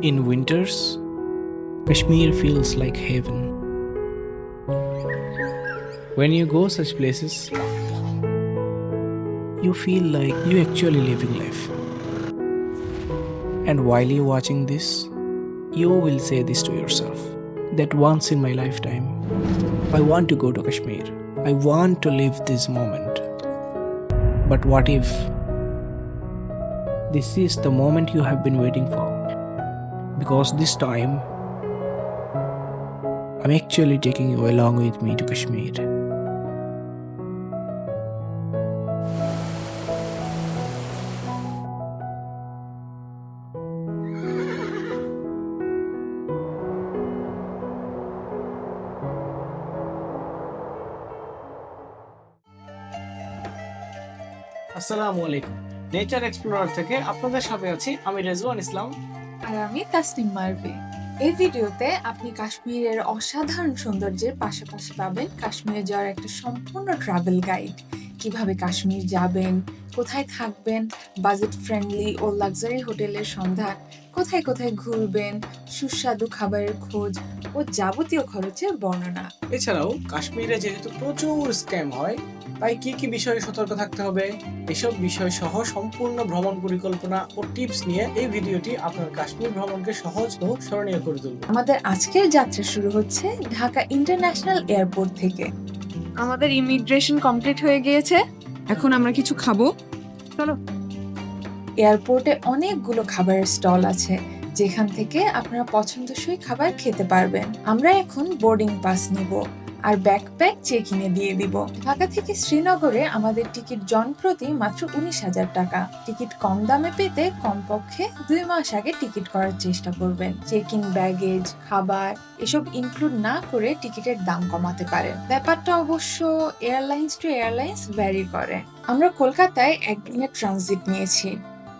In winters, Kashmir feels like heaven. When you go such places, you feel like you are actually living life. And while you are watching this, you will say this to yourself that once in my lifetime, I want to go to Kashmir. I want to live this moment. But what if this is the moment you have been waiting for? Because this time, I'm actually taking you along with me to Kashmir. আসসালামু আলাইকুম nature explorer থেকে আপনাদের সাথে আছি আমি রেজওয়ান ইসলাম আর আমি তাসনিম মারবে এই ভিডিওতে আপনি কাশ্মীরের অসাধারণ সৌন্দর্যের পাশাপাশি পাবেন কাশ্মীরে যাওয়ার একটা সম্পূর্ণ ট্রাভেল গাইড কীভাবে কাশ্মীর যাবেন, কোথায় থাকবেন বাজেট ফ্রেন্ডলি ও লাক্সারি হোটেলের সন্ধান, কোথায় কোথায় ঘুরবেন, সুস্বাদু খাবারের খোঁজ ও যাবতীয় খরচের বর্ণনা। এছাড়াও কাশ্মীরে যেহেতু প্রচুর স্ক্যাম হয় তাই কি কি বিষয়ে সতর্ক থাকতে হবে? এসব বিষয় সহ সম্পূর্ণ ভ্রমণ পরিকল্পনা ও টিপস নিয়ে এই ভিডিওটি আপনার কাশ্মীর ভ্রমণকে সহজ ও স্মরণীয় করে তুলবে। আমাদের আজকের যাত্রা শুরু হচ্ছে ঢাকা ইন্টারন্যাশনাল এয়ারপোর্ট থেকে। আমাদের ইমিগ্রেশন কমপ্লিট হয়ে গিয়েছে। এখন আমরা কিছু খাব। চলো। এয়ারপোর্টে অনেকগুলো খাবারের স্টল আছে যেখান থেকে আপনারা পছন্দসই খাবার খেতে পারবেন। আমরা এখন বোর্ডিং পাস নিব। আর ব্যাকপ্যাক চেক ইনে দিয়ে দিব। ঢাকা থেকে শ্রীনগরে আমাদের টিকিট জনপ্রতি মাত্র উনিশ হাজার টাকা। টিকিট কম দামে পেতে কমপক্ষে দুই মাস আগে টিকিট করার চেষ্টা করবেন। চেক ইন ব্যাগেজ খাবার, এসব ইনক্লুড না করে টিকিটের দাম কমাতে পারেন। ব্যাপারটা অবশ্য এয়ারলাইন্স টু এয়ারলাইন্স ভ্যারি করে। আমরা কলকাতায় একদিনের ট্রানজিট নিয়েছি।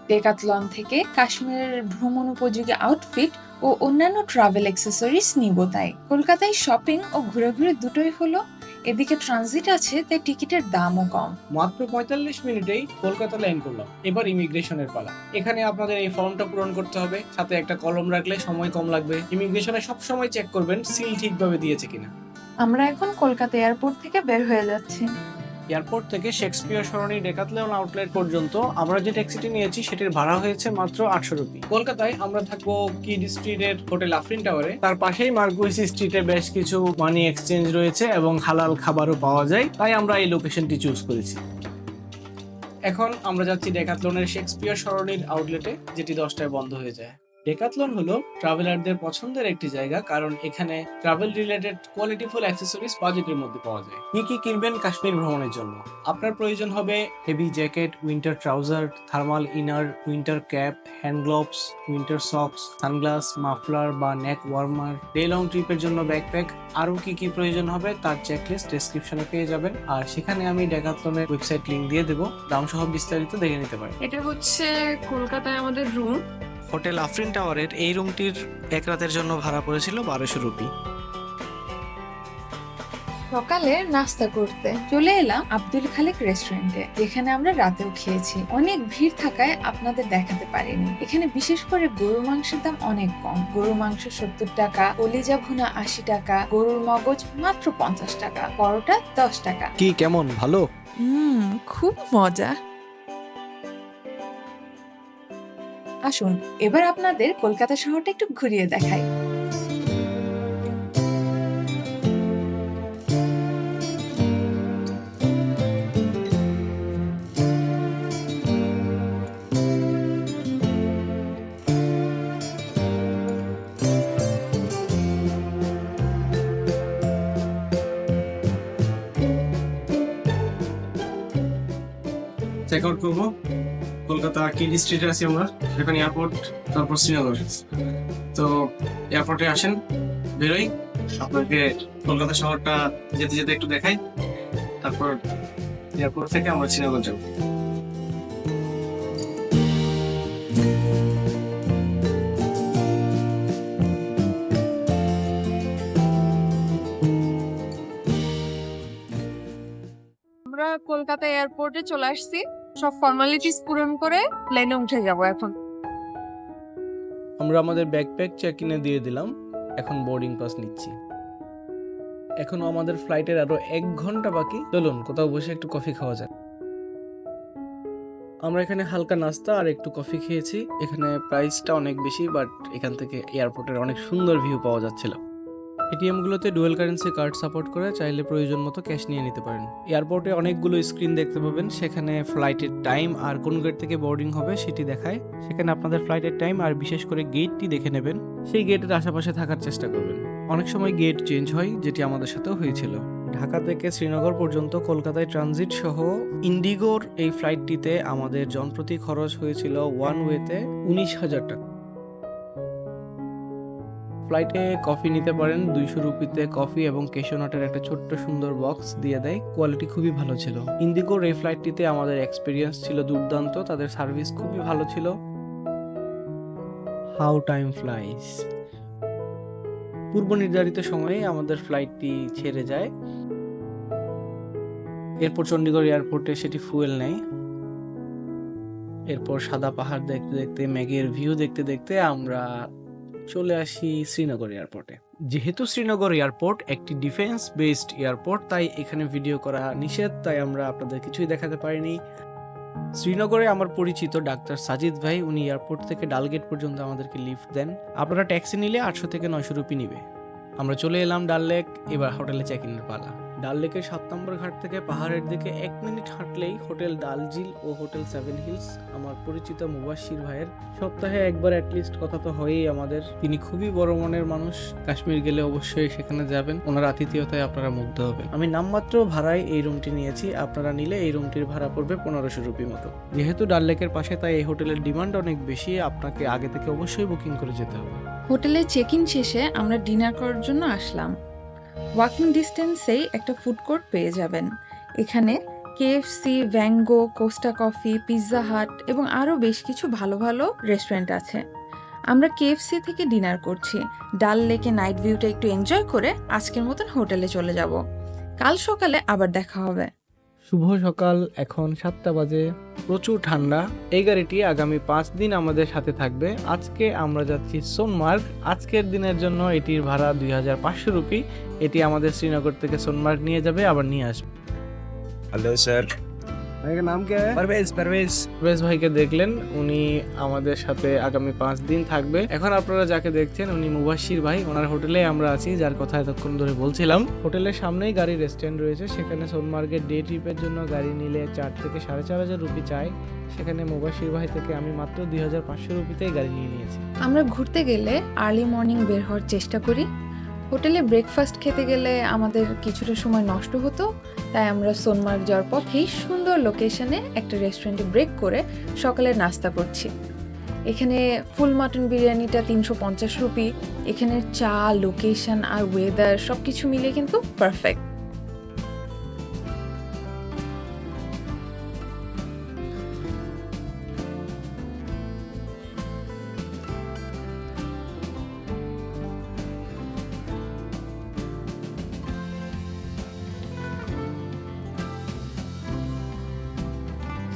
ডেকাথলন থেকে কাশ্মীরের ভ্রমণ উপযোগী আউটফিট ও অন্যান্য ট্রাভেল অ্যাক্সেসরিজ নিব তাই। কলকাতায় শপিং ও ঘুরে দুটোই হলো। এদিকে ট্রানজিট আছে তাই টিকিটের দামও কম। মাত্র পঁয়তাল্লিশ মিনিটেই কলকাতা ল্যান্ড করলাম। এবার ইমিগ্রেশনের পালা। এখানে আপনাদের এই ফর্মটা পূরণ করতে হবে। সাথে একটা কলম রাখলে সময় কম লাগবে। ইমিগ্রেশনে সব সময় চেক করবেন সিল ঠিকভাবে দিয়েছে কিনা। আমরা এখন কলকাতা এয়ারপোর্ট থেকে বের হয়ে যাচ্ছি। এয়ারপোর্ট থেকে শেক্সপিয়ার সরণি ডেকাথলেন আউটলেট পর্যন্ত আমরা যে ট্যাক্সিটি নিয়েছি সেটির ভাড়া হয়েছে মাত্র আটশো রুপি। কলকাতায় আমরা থাকব কিড স্ট্রিটের হোটেল আফরিন টাওয়ারে। তার পাশেই মার্কুইসি স্ট্রিটে বেশ কিছু মানি এক্সচেঞ্জ রয়েছে এবং হালাল খাবারও পাওয়া যায়, তাই আমরা এই লোকেশনটি চুজ করেছি। এখন আমরা যাচ্ছি ডেকাথলনের শেক্সপিয়ার সরণির আউটলেটে, যেটি দশটায় বন্ধ হয়ে যায়। ডেকাথলন হলো ট্রাভেলারদের পছন্দের একটি জায়গা, কারণ এখানে ট্রাভেল রিলেটেড কোয়ালিটিফুল অ্যাক্সেসরিজ বাজেটের মধ্যে পাওয়া যায়। কি কি কিনবেন কাশ্মীর ভ্রমণের জন্য? আপনার প্রয়োজন হবে heavy jacket winter trouser thermal inner winter cap hand gloves winter socks sunglass muffler বা নেক ওয়ার্মার ডে লং ট্রিপের জন্য ব্যাকপ্যাক আরও কি কি প্রয়োজন হবে তার চেকলিস্ট ডেসক্রিপশনে পেয়ে যাবেন। আর সেখানে আমি ডেকাথলনের ওয়েবসাইট লিংক দিয়ে দেবো। দাম সহ বিস্তারিত দেখে নিতে পারেন। এটা হচ্ছে কলকাতায় আমাদের রুম হোটেল আফরিন টাওয়ারের এই রুমটির এক রাতের জন্য ভাড়া পড়েছিল বারোশো রুপি। সকালে নাস্তা করতে চলে এলাম আব্দুল খালেক রেস্টুরেন্টে যেখানে আমরা রাতেও খেয়েছি। অনেক ভিড় থাকায় আপনাদের দেখাতে পারিনি। এখানে বিশেষ করে গরুর মাংসের দাম অনেক কম। গরুর মাংস সত্তর টাকা কলিজা ভুনা আশি টাকা গরুর মগজ মাত্র পঞ্চাশ টাকা পরোটা দশ টাকা। কি কেমন? ভালো? হুম খুব মজা। আসুন এবার আপনাদের কলকাতা শহরটা একটু ঘুরিয়ে দেখাই। চেক আউট করব কিড স্ট্রিটে আছি আমরা সেখানে এয়ারপোর্ট, তারপর শ্রীনগর। তো এয়ারপোর্টে আসেন, বেরোই, আপনাকে কলকাতা শহরটা যেতে যেতে একটু দেখাই, তারপর এয়ারপোর্ট থেকে আমরা শ্রীনগর যাব। কলকাতা এয়ারপোর্টে চলে আসছি। সব ফর্মালিটিস পূরণ করে প্লেনে উঠে যাব এখন। আমরা আমাদের ব্যাকপ্যাক চেক ইনে দিয়ে দিলাম, এখন বোর্ডিং পাস নিচ্ছি। এখনও আমাদের ফ্লাইটের আরও এক ঘণ্টা বাকি। চলুন, কোথাও বসে একটু কফি খাওয়া যাক। আমরা এখানে হালকা নাস্তা আর একটু কফি খেয়েছি। এখানে প্রাইসটা অনেক বেশি বাট এখান থেকে এয়ারপোর্টের অনেক সুন্দর ভিউ পাওয়া যাচ্ছিল। এটিএম গুলোতে ডুয়েল কারেন্সি কার্ড সাপোর্ট করে চাইলে প্রয়োজন মতো ক্যাশ নিয়ে নিতে পারেন। এয়ারপোর্টে অনেকগুলো স্ক্রিন দেখতে পাবেন। সেখানে ফ্লাইটের টাইম আর কোন গেট থেকে বোর্ডিং হবে সেটি দেখায়। সেখানে আপনাদের ফ্লাইটের টাইম আর বিশেষ করে গেটটি দেখে নেবেন। সেই গেটের আশেপাশে থাকার চেষ্টা করবেন। অনেক সময় গেট চেঞ্জ হয়, যেটি আমাদের সাথেও হয়েছিল। ঢাকা থেকে শ্রীনগর পর্যন্ত কলকাতায় ট্রানজিট সহ ইন্ডিগোর এই ফ্লাইটটিতে আমাদের জনপ্রতি খরচ হয়েছিল ওয়ান ওয়েতে উনিশ হাজার টাকা। ফ্লাইটে কফি নিতে পারেন। দুইশো রুপিতে কফি এবং কেশোনাটের একটা ছোট্ট সুন্দর বক্স দিয়ে দেয়। কোয়ালিটি খুবই ভালো ছিল। ইন্দিগোর এই ফ্লাইটটিতে আমাদের এক্সপিরিয়েন্স ছিল দুর্দান্ত। তাদের সার্ভিস খুবই ভালো ছিল। হাউ টাইম ফ্লাইস পূর্ব নির্ধারিত সময়ে আমাদের ফ্লাইটটি ছেড়ে যায়। এরপর চণ্ডীগড় এয়ারপোর্টে সেটি ফুয়েল নেয়। এরপর সাদা পাহাড় দেখতে দেখতে, মেঘের ভিউ দেখতে দেখতে আমরা চলে আসি শ্রীনগর এয়ারপোর্টে। যেহেতু শ্রীনগর এয়ারপোর্ট একটি ডিফেন্স বেসড এয়ারপোর্ট, তাই এখানে ভিডিও করা নিষেধ, তাই আমরা আপনাদের কিছুই দেখাতে পারিনি। শ্রীনগরে আমার পরিচিত ডাক্তার সাজিদ ভাই, উনি এয়ারপোর্ট থেকে ডালগেট পর্যন্ত আমাদেরকে লিফট দেন। আপনারা ট্যাক্সি নিলে আটশো থেকে নয়শো রুপি নিবে। আমরা চলে এলাম ডাল লেক, এবার হোটেলে চেক ইনের পালা। ডাল লেকের সাত নম্বর ঘাট থেকে পাহাড়ের দিকে এক মিনিট হাঁটলেই হোটেল ডালজিল ও হোটেল সেভেন হিলস, আমার পরিচিত মুবাশির ভাইয়ের সপ্তাহে একবার অ্যাটলিস্ট কথা তো হয়ই আমাদের। তিনি খুবই বড় মনের মানুষ, কাশ্মীর গেলে অবশ্যই সেখানে যাবেন, ওনার আতিথেয়তায় আপনারা মুগ্ধ হবেন। আমি নামমাত্র ভাড়ায় এই রুমটি নিয়েছি, আপনারা নিলে এই রুমটির ভাড়া পড়বে পনেরোশো রুপি মতো। যেহেতু ডাল লেকের পাশে, তাই এই হোটেলের ডিমান্ড অনেক বেশি, আপনাকে আগে থেকে অবশ্যই বুকিং করে যেতে হবে। হোটেলে চেক ইন শেষে আমরা ডিনার করার জন্য আসলাম। ওয়াকিং ডিস্টেন্সেই একটা ফুড কোর্ট পেয়ে যাবেন। এখানে কেএফসি ভ্যাঙ্গো, কোস্টা কফি, পিৎজা হাট এবং আরও বেশ কিছু ভালো ভালো রেস্টুরেন্ট আছে। আমরা কেএফসি থেকে ডিনার করছি। ডাল লেকে নাইট ভিউটা একটু এনজয় করে আজকের মতন হোটেলে চলে যাব। কাল সকালে আবার দেখা হবে। শুভ সকাল, এখন সাতটা বাজে। প্রচুর ঠান্ডা। এই গাড়িটি আগামী পাঁচ দিন আমাদের সাথে থাকবে। আজকে আমরা যাচ্ছি সোনমার্গ। আজকের দিনের জন্য এটির ভাড়া দুই হাজার পাঁচশো রুপি। এটি আমাদের শ্রীনগর থেকে সোনমার্গ নিয়ে যাবে, আবার নিয়ে আসবে। Hello sir. ভাইয়ের নাম কে পারভেজ পারভেজ। পারভেজ ভাইকে দেখলেন উনি আমাদের সাথে আগামী পাঁচ দিন থাকবে। এখন আপনারা যাকে দেখছেন উনি মুবাশির ভাই। ওনার হোটেলে আমরা আছি যার কথা এতক্ষণ ধরে বলছিলাম। হোটেলের সামনেই গাড়ির স্ট্যান্ড রয়েছে সেখানে সোনমার্গের ডে ট্রিপের জন্য গাড়ি নিলে চার থেকে সাড়ে চার হাজার রুপি চাই। সেখানে মুবাশির ভাই থেকে আমি মাত্র দুই হাজার পাঁচশো রুপিতেই গাড়ি নিয়ে নিয়েছি। আমরা ঘুরতে গেলে আর্লি মর্নিং বের হওয়ার চেষ্টা করি। হোটেলে ব্রেকফাস্ট খেতে গেলে আমাদের কিছুটা সময় নষ্ট হতো, তাই আমরা সোনমার্গ যাওয়ার পথেই সুন্দর লোকেশনে একটা রেস্টুরেন্টে ব্রেক করে সকালে নাস্তা করছি। এখানে ফুল মাটন বিরিয়ানিটা তিনশো পঞ্চাশ রুপি, এখানের চা লোকেশন আর ওয়েদার সব কিছু মিলে কিন্তু পারফেক্ট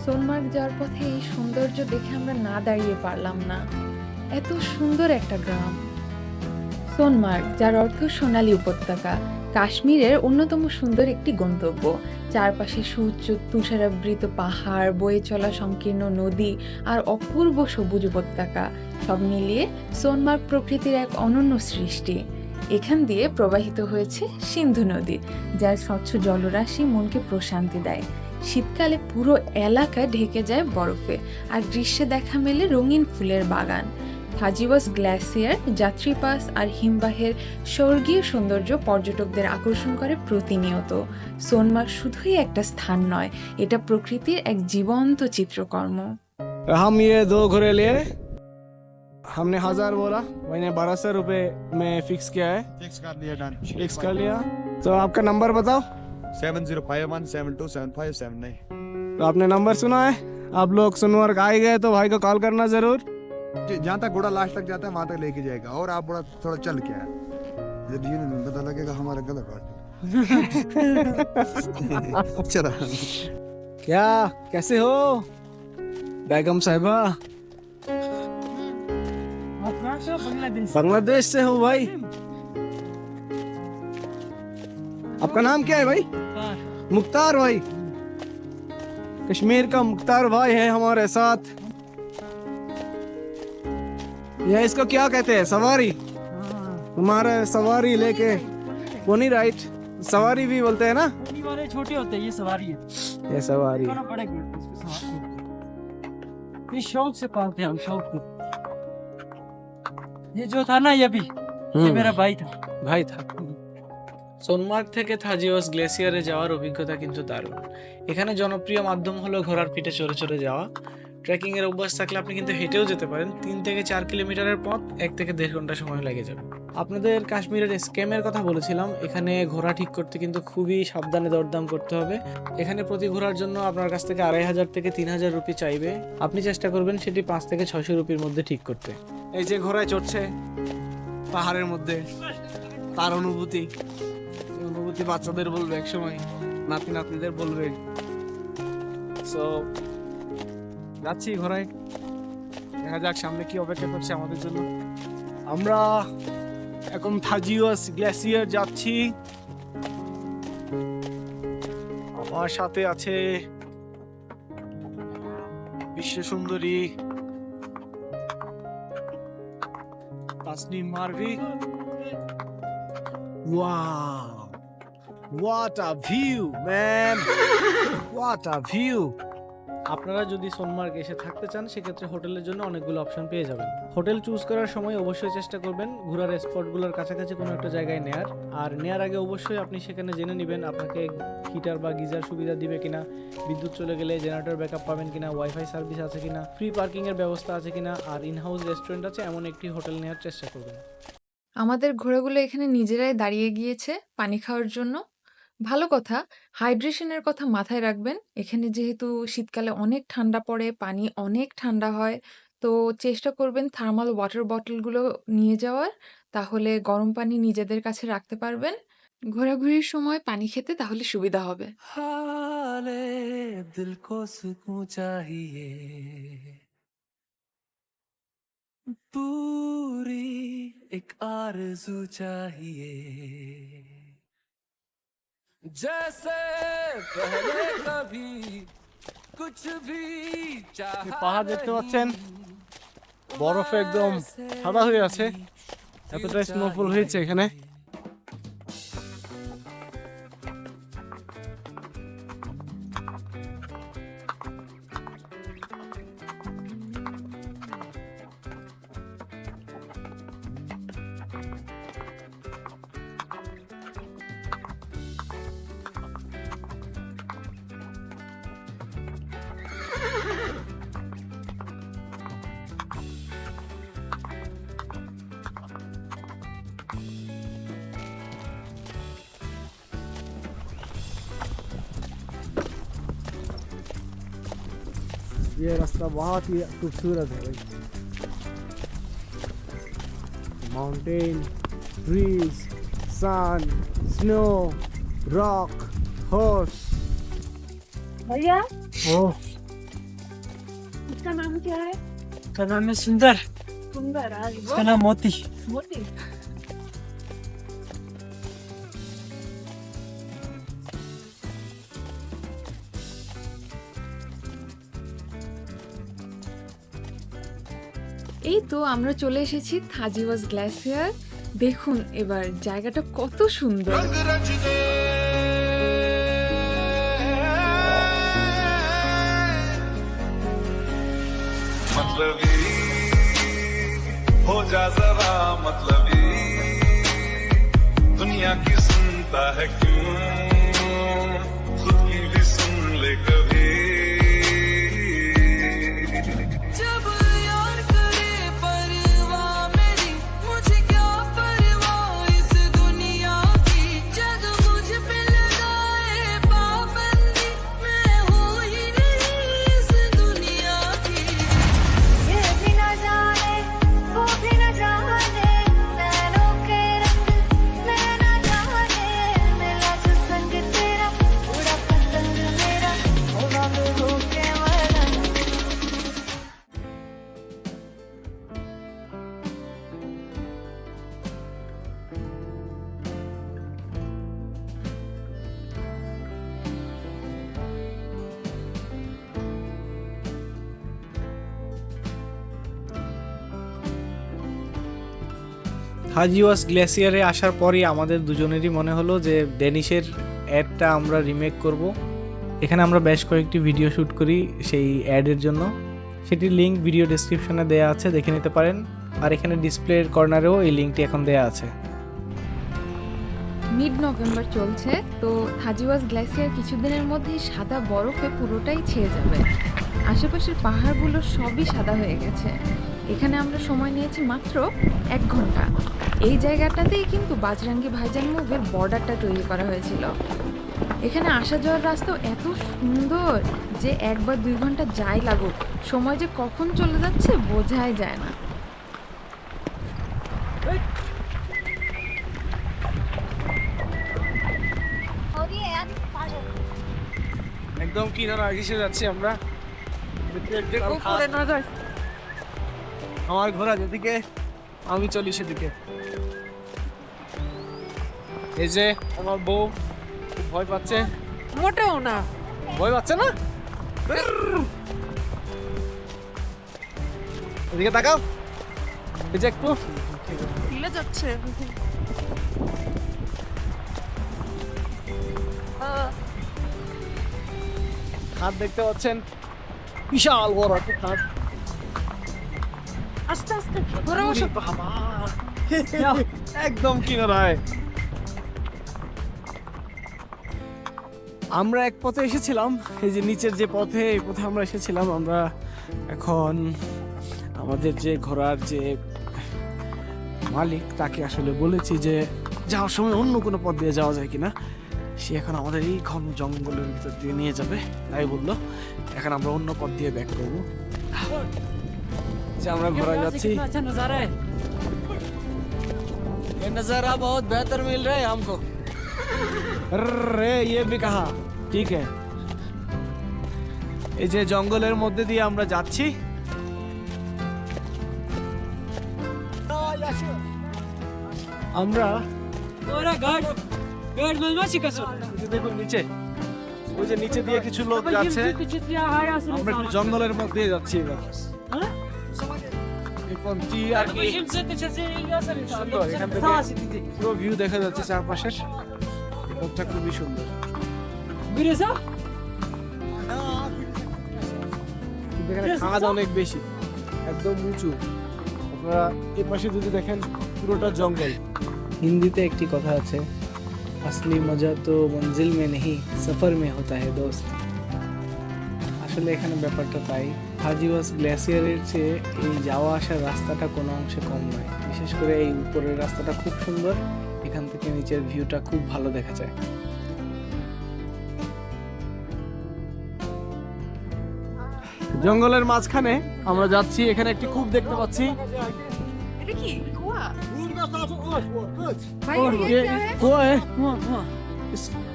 সোনমার্গ যাওয়ার পথে এই সৌন্দর্য দেখে আমরা না দাঁড়িয়ে পারলাম না। এত সুন্দর একটা গ্রাম। সোনমার্গ, যার অর্থ সোনালী উপত্যকা, কাশ্মীরের অন্যতম সুন্দর একটি গন্তব্য। চারপাশে সুউচ্চ তুষারাবৃত পাহাড়, বয়ে চলা সংকীর্ণ নদী আর অপূর্ব সবুজ উপত্যকা। সব মিলিয়ে সোনমার্গ প্রকৃতির এক অনন্য সৃষ্টি। এখান দিয়ে প্রবাহিত হয়েছে সিন্ধু নদী, যার স্বচ্ছ জলরাশি মনকে প্রশান্তি দেয়। শীতকালে পুরো এলাকা ঢেকে যায় বরফে আর গ্রীষ্মে দেখা মেলে রঙিন ফুলের বাগান হাজিওয়াস গ্লাসিয়ার যাত্রীপাস আর হিমবাহের স্বর্গীয় সৌন্দর্য পর্যটকদের আকর্ষণ করে প্রতিনিয়ত সোনমার্গ শুধুই একটা স্থান নয় এটা প্রকৃতির এক জীবন্ত চিত্রকর্ম हम ये दो घोड़े लिए हमने हजार बोला मैंने बारह सौ रुपये में फिक्स किया है फिक्स कर दिया डन फिक्स कर लिया तो आपका नंबर बताओ seven zero five one seven two seven five seven nine तो आपने नंबर सुना है? आप लोग सोनमर्ग आए गए तो भाई को कॉल करना ज़रूर। जहाँ तक घोड़ा लास्ट तक जाता है वहाँ तक लेके जाएगा। और आप बड़ा थोड़ा चल के आए। जब ये पता लगेगा हमारा गला काट चला। क्या? कैसे हो? बेगम साहिबा? बांग्लादेश से हो भाई। आपका नाम क्या है भाई? मुख्तार भाई। कश्मीर का मुख्तार भाई है हमारे साथ। यह इसको क्या कहते हैं? सवारी। हमारा सवारी लेके। पोनी राइट सवारी भी बोलते हैं ना? वाले छोटे होते हैं ये सवारी है। ये सवारी। ये शौक से पालते हैं हम शौक को। ये जो था ना ये भी ये हम्म। मेरा भाई था। भाई था। সোনমার্গ থেকে থাজিওয়াস গ্লেসিয়ারে যাওয়ার অভিজ্ঞতা কিন্তু দারুণ। এখানে জনপ্রিয় মাধ্যম হলো ঘোড়ার পিঠে চড়ে চড়ে যাওয়া। ট্রেকিংয়ের অভ্যাস থাকলে আপনি কিন্তু হেঁটেও যেতে পারেন। তিন থেকে চার কিলোমিটারের পথ, এক থেকে দেড় ঘণ্টা সময় লেগে যাবে। আপনাদের কাশ্মীরের স্ক্যামের কথা বলেছিলাম, এখানে ঘোড়া ঠিক করতে কিন্তু খুবই সাবধানে দরদাম করতে হবে। এখানে প্রতি ঘোড়ার জন্য আপনার কাছ থেকে আড়াই হাজার থেকে তিন হাজার রুপি চাইবে। আপনি চেষ্টা করবেন সেটি পাঁচ থেকে ছয়শো রুপির মধ্যে ঠিক করতে। এই যে ঘোড়ায় চড়ছে পাহাড়ের মধ্যে, তার অনুভূতি। এই বাচ্চাদের বলবে এক সময় নাতি নাতনিদের বলবে। সো যাচ্ছি ঘোড়ায় দেখা যাক সামনে কি অপেক্ষা করছে আমাদের জন্য। আমরা এখন থাজিওয়াস গ্লেসিয়ার যাচ্ছি। আমার সাথে আছে বিশ্ব সুন্দরী Tasnim মারভি। Wow! What a view, man! What a view! আপনারা যদি সোনমার্গ এসে থাকতে চান সেক্ষেত্রে হোটেলের জন্য অনেকগুলো অপশন পেয়ে যাবেন হোটেল চুজ করার সময় অবশ্যই চেষ্টা করবেন ঘোরার স্পটগুলোর কাছাকাছি কোনো একটা জায়গায় নেয়ার আর নেয়ার আগে অবশ্যই আপনি সেখানে জেনে নেবেন আপনাকে হিটার বা গিজার সুবিধা দিবে কিনা বিদ্যুৎ চলে গেলে জেনারেটর ব্যাকআপ পাবেন কিনা ওয়াইফাই সার্ভিস আছে কিনা ফ্রি পার্কিংয়ের ব্যবস্থা আছে কিনা আর ইন হাউস রেস্টুরেন্ট আছে এমন একটি হোটেল নেওয়ার চেষ্টা করবেন আমাদের ঘোড়াগুলো এখানে নিজেরাই দাঁড়িয়ে গিয়েছে পানি খাওয়ার জন্য ভালো কথা হাইড্রেশনের কথা মাথায় রাখবেন এখানে যেহেতু শীতকালে অনেক ঠান্ডা পড়ে পানি অনেক ঠান্ডা হয় তো চেষ্টা করবেন থার্মাল ওয়াটার বটলগুলো নিয়ে যাওয়ার তাহলে গরম পানি নিজেদের কাছে রাখতে পারবেন ঘোরাঘুরির সময় পানি খেতে তাহলে সুবিধা হবে हाले दिल को सुकून चाहिए पूरी एक आरज़ू चाहिए जैसे पहले कभी कुछ भी चाहा পাহাড় দেখতে পাচ্ছেন नहीं, বরফে একদম वैसे সাদা হয়ে আছে भी এতটা फिर স্নোফল হয়েছে এখানে ये रास्ता बहुत ही खूबसूरत है भाई। Mountain trees sun snow rock horse भैया ओह इसका नाम क्या है? इसका नाम है सुंदर। सुंदर इसका नाम मोती। मोती। তো আমরা চলে এসেছি থাজিওয়াস গ্লেসিয়ার দেখুন এবার জায়গাটা কত সুন্দর मतलबी हो जा जरा मतलबी दुनिया की सुनता है क्यों হাজিওয়াস গ্লেসিয়ারে আসার পরই আমাদের দুজনেরই মনে হলো যে ডেনিশের অ্যাডটা আমরা রিমেক করব। এখানে আমরা বেশ কয়েকটি ভিডিও শ্যুট করি সেই অ্যাডের জন্য। সেটির লিঙ্ক ভিডিও ডেসক্রিপশনে দেওয়া আছে, দেখে নিতে পারেন। আর এখানে ডিসপ্লের কর্নারেও এই লিঙ্কটি এখন দেওয়া আছে। মিড নভেম্বর চলছে, তো থাজিওয়াস গ্লেসিয়ার কিছুদিনের মধ্যেই সাদা বরফে পুরোটাই ছেয়ে যাবে। আশেপাশের পাহাড়গুলো সবই সাদা হয়ে গেছে। এখানে আমরা সময় নিয়েছি মাত্র এক ঘণ্টা। এই জায়গাটাতেই কিন্তু বাজরাঙ্গি ভাইজান মুভির বর্ডারটা তৈরি করা হয়েছিল। এখানে আসা যাওয়ার রাস্তাও এত সুন্দর যে একবার দুই ঘণ্টা যাই লাগুক সময় যে কখন চলে যাচ্ছে বোঝাই যায় না। একদম কিনারা ঘেসে যাচ্ছি আমরা। আমার ঘোরা যেদিকে আমি চলি সেদিকে। এই যে আমার বউ ভয় পাচ্ছে। মোটেও না। ভয় পাচ্ছে না? এদিকে তাকাও। এই যে একটু। হিলে যাচ্ছে। হাত দেখতে পাচ্ছেন। বিশাল বড় একটা হাত আস্তে আস্তে ধরে বসো একদম কিনারায় আমরা এক পথে এসেছিলাম এই যে নিচের যে পথে এই পথে আমরা এসেছিলাম আমরা এখন আমাদের যে ঘোড়ার যে মালিক তাকে আসলে বলেছি যে যাওয়ার সময় অন্য কোনো পথ দিয়ে যাওয়া যায় কিনা। সে এখন আমাদের এই ঘন জঙ্গলের ভিতর দিয়ে নিয়ে যাবে তাই বলল। এখন আমরা অন্য পথ দিয়ে ব্যাক করব। যে আমরা ঘোড়া যাচ্ছি अच्छा नजारा है ये नज़ारा बहुत बेहतर मिल रहा है हमको রে ये भी कहा ঠিক है এই যে জঙ্গলের মধ্যে দিয়ে আমরা যাচ্ছি আমরা ओरा गार्ड गार्ड में मत शिकसो এই যে দেখুন নিচে ওই যে নিচে দিয়ে কিছু লোক যাচ্ছে আমরা একটু জঙ্গলের মধ্যে দিয়ে যাচ্ছি এবার হ্যাঁ? পঞ্চি কি দেখা যাচ্ছে চারপাশের। লোকটা খুবই সুন্দর। খাদ অনেক বেশি একদম উঁচু। আপনারা এ পাশে যদি দেখেন পুরোটা জঙ্গল। হিন্দিতে একটি কথা আছে আসলি মজা তো মঞ্জিল মে নেই সফর মে হতা হ্যাঁ দোস্ত। আসলে এখানে ব্যাপারটা তাই। হাজিওয়াস গ্লেসিয়ারের চেয়ে এই যাওয়া আসার রাস্তাটা কোনো অংশে কম নয়। বিশেষ করে এই উপরের রাস্তাটা খুব সুন্দর এখান থেকে নিচের ভিউটা খুব ভালো দেখা যায়। জঙ্গলের মাঝখানে আমরা যাচ্ছি এখানে একটি কুপ দেখতে পাচ্ছি।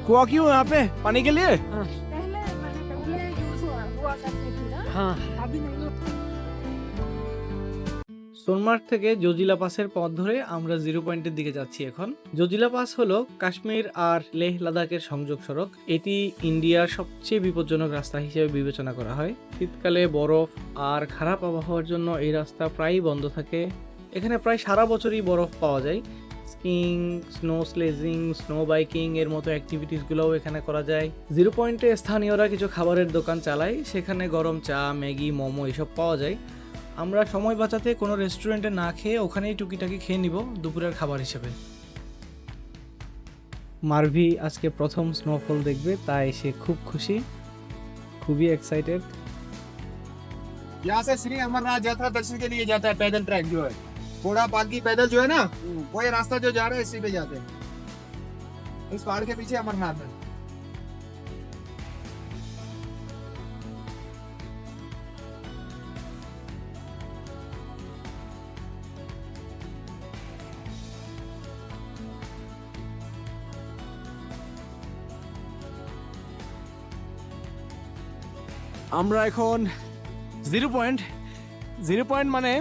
কুয়া? কি পানি কে লিয়ে হ্যাঁ। সোনমার্গ থেকে জজিলা পাসের পথ ধরে আমরা জিরো পয়েন্টের দিকে যাচ্ছি এখন। জজিলা পাস হল কাশ্মীর আর লেহ লাদাখের সংযোগ সড়ক। এটি ইন্ডিয়ার সবচেয়ে বিপজ্জনক রাস্তা হিসেবে বিবেচনা করা হয়। শীতকালে বরফ আর খারাপ আবহাওয়ার জন্য এই রাস্তা প্রায়ই বন্ধ থাকে। এখানে প্রায় সারা বছরই বরফ পাওয়া যায়। skiing snow sledging snow biking এর মতো অ্যাক্টিভিটিসগুলোও এখানে করা যায় জিরো পয়েন্টে স্থানীয়রা কিছু খাবারের দোকান চালায় সেখানে গরম চা ম্যাগি মোমো এসব পাওয়া যায় আমরা সময় বাঁচাতে কোনো রেস্টুরেন্টে না খেয়ে ওখানেই টুকিটাকি খেয়ে নিব দুপুরের খাবার হিসেবে মারভি আজকে প্রথম স্নোফল দেখবে তাই সে খুব খুশি খুবই এক্সাইটেড यहाँ से श्री अमरनाथ यात्रा दर्शन के लिए जाता है पैदल ट्रैक जो है घोड़ा पालकी पैदल जो है ना वो ये रास्ता जो जा रहा है इसी पे जाते हैं इस पहाड़ के पीछे अमरनाथ है আমরা এখন জিরো পয়েন্ট জিরো পয়েন্ট মানে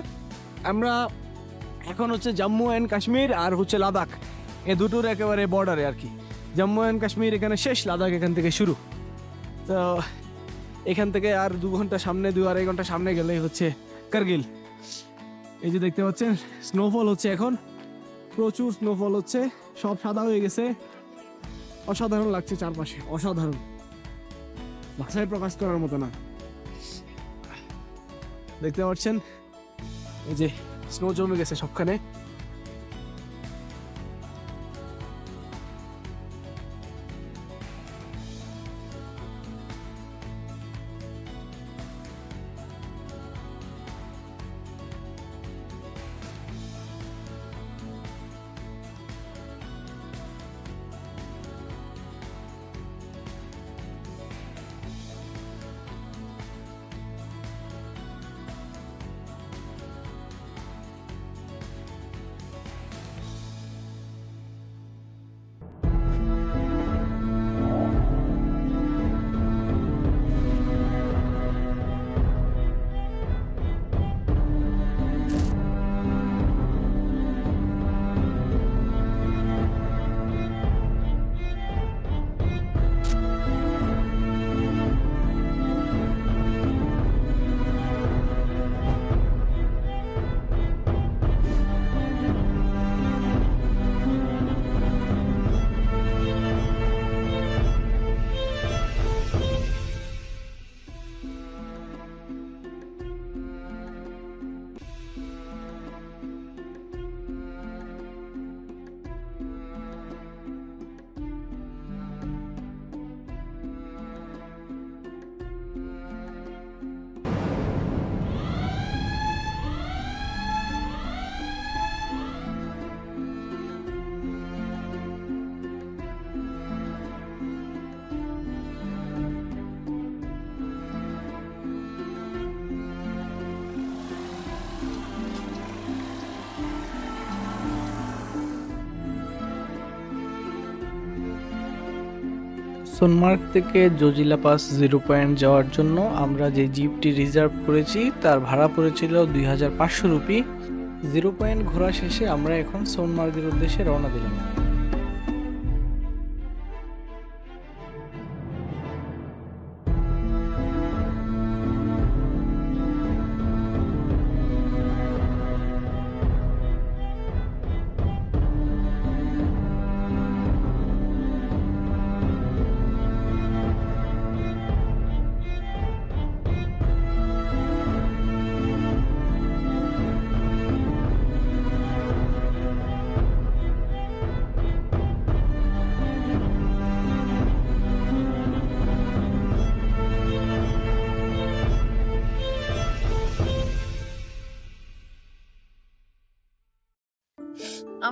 আমরা এখন হচ্ছে জম্মু অ্যান্ড কাশ্মীর আর হচ্ছে লাদাখ। এ দুটোর একেবারে বর্ডারে আর কি। জম্মু অ্যান্ড কাশ্মীর এখানে শেষ, লাদাখ এখান থেকে শুরু। তো এখান থেকে আর দু ঘণ্টা সামনে, দু আড়াই ঘণ্টা সামনে গেলেই হচ্ছে কার্গিল। এই যে দেখতে পাচ্ছেন স্নোফল হচ্ছে এখন। প্রচুর স্নোফল হচ্ছে, সব সাদা হয়ে গেছে। অসাধারণ লাগছে চারপাশে, অসাধারণ। ভাষায় প্রকাশ করার মতো না। দেখতে পাচ্ছেন, এই যে スノージョンムゲー選手、他ね、সোনমার্গ থেকে জজিলা পাস জিরো পয়েন্ট যাওয়ার জন্য আমরা যে জিপটি রিজার্ভ করেছি, তার ভাড়া পড়েছিল দুই হাজার পাঁচশো রুপি। জিরো পয়েন্ট ঘোরা শেষে আমরা এখন সোনমার্গের উদ্দেশ্যে রওনা দিলাম।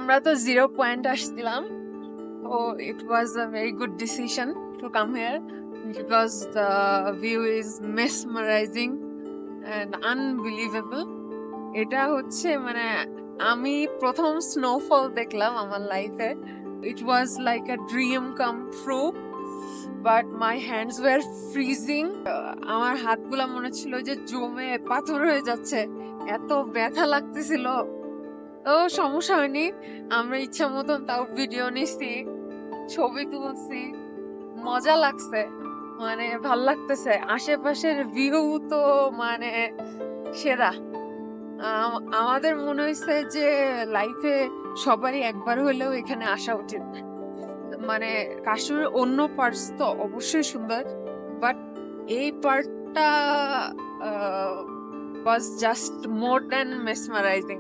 আমরা তো জিরো পয়েন্ট আসছিলাম। ও it was a very good decision to come here because the view is mesmerising and unbelievable এটা হচ্ছে মানে আমি প্রথম স্নোফল দেখলাম আমার লাইফে it was like a dream come true but my hands were freezing আমার হাতগুলা মনে ছিল যে জমে পাথর হয়ে যাচ্ছে। এত ব্যথা লাগতেছিল। ও, সমস্যা হয়নি। আমরা ইচ্ছা মতন তাও ভিডিও নিছি, ছবি তুলছি। মজা লাগছে মানে ভালো লাগতেছে। আশেপাশের ভিউ তো মানে সেরা। আমাদের মনে হয়েছে যে লাইফে সবারই একবার হলেও এখানে আসা উচিত। মানে কাশ্মীরের অন্য পার্টস তো অবশ্যই সুন্দর বাট এই পার্টটা was just more than mesmerising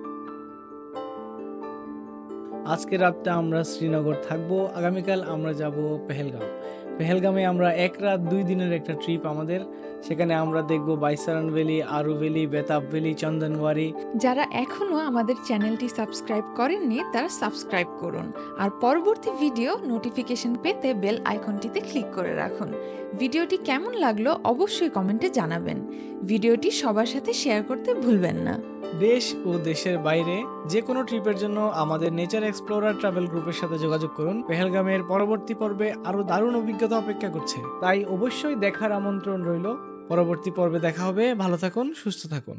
আজকে রাতটা আমরা শ্রীনগর থাকব। আগামীকাল আমরা যাব পেহেলগাম। পেহেলগামে আমরা এক রাত দুই দিনের একটা ট্রিপ আমাদের। সেখানে আমরা দেখব Baisaran valley Aru valley Betaab valley Chandanwari. যারা এখনও আমাদের চ্যানেলটি সাবস্ক্রাইব করেননি তারা সাবস্ক্রাইব করুন। আর পরবর্তী ভিডিও নোটিফিকেশন পেতে বেল আইকনটিতে ক্লিক করে রাখুন। ভিডিওটি কেমন লাগল অবশ্যই কমেন্টে জানাবেন। ভিডিওটি সবার সাথে শেয়ার করতে ভুলবেন না। দেশ ও দেশের বাইরে যে কোনো ট্রিপের জন্য আমাদের নেচার এক্সপ্লোরার ট্রাভেল গ্রুপের সাথে যোগাযোগ করুন। পেহেলগামের পরবর্তী পর্বে আরও দারুণ অভিজ্ঞতা অপেক্ষা করছে। তাই অবশ্যই দেখার আমন্ত্রণ রইল পরবর্তী পর্বে দেখা হবে। ভালো থাকুন সুস্থ থাকুন।